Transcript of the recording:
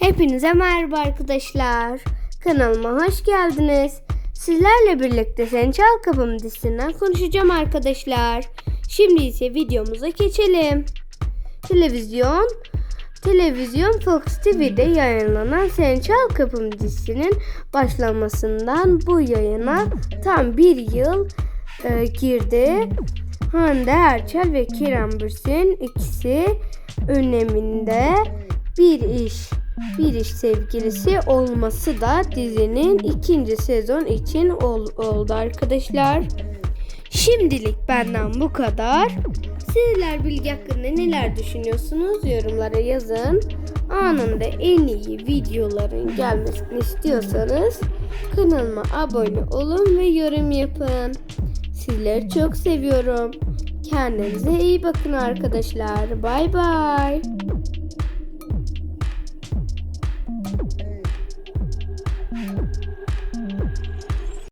Hepinize merhaba arkadaşlar. Kanalıma hoş geldiniz. Sizlerle birlikte Sen Çal Kapım dizisinden konuşacağım arkadaşlar. Şimdi ise videomuza geçelim. Televizyon Televizyon Fox TV'de yayınlanan Sen Çal Kapım dizisinin başlamasından bu yayına tam bir yıl e, girdi. Hande Erçel ve Kerem Bürsin ikisi öneminde bir iş bir iş sevgilisi olması da dizinin ikinci sezon için ol- oldu arkadaşlar. Şimdilik benden bu kadar. Sizler bilgi hakkında neler düşünüyorsunuz yorumlara yazın. Anında en iyi videoların gelmesini istiyorsanız kanalıma abone olun ve yorum yapın. Sizleri çok seviyorum. Kendinize iyi bakın arkadaşlar. Bay bay.